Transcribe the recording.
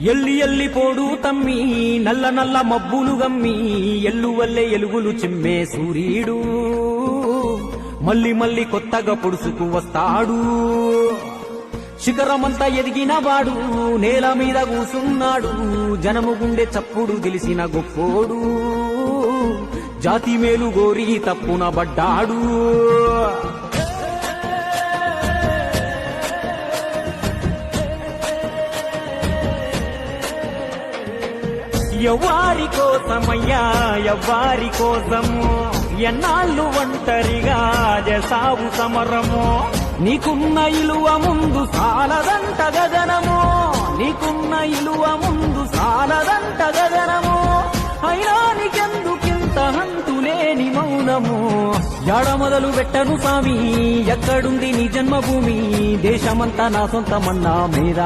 ఎల్లి ఎల్లి పోడు తమ్మి నల్ల నల్ల మబ్బులు గమ్మి ఎల్లు వల్లే ఎలుగులు చిమ్మే సూర్యుడు మళ్ళీ మళ్ళీ కొత్తగా పొడుసుకు వస్తాడు. శిఖరమంతా ఎదిగిన వాడు నేల మీద కూసున్నాడు. జనము గుండె చప్పుడు తెలిసిన గొప్పోడు. జాతి మేలు గోరి తప్పున పడ్డాడు ఎవ్వారి కోసమయ్యా ఎవ్వారి కోసము. ఎన్నాళ్ళు ఒంటరిగా జసావు సమరము. నీకున్న ఇలువ ముందు సాలదంట గగనము. నీకున్న ఇలువ ముందు సాలదంట గగనము. అయినా నీకెందుకింత హంతులేని మౌనము. యాడ మొదలు పెట్టను స్వామి ఎక్కడుంది నీ జన్మభూమి? దేశమంతా నా సొంతమన్నా మీద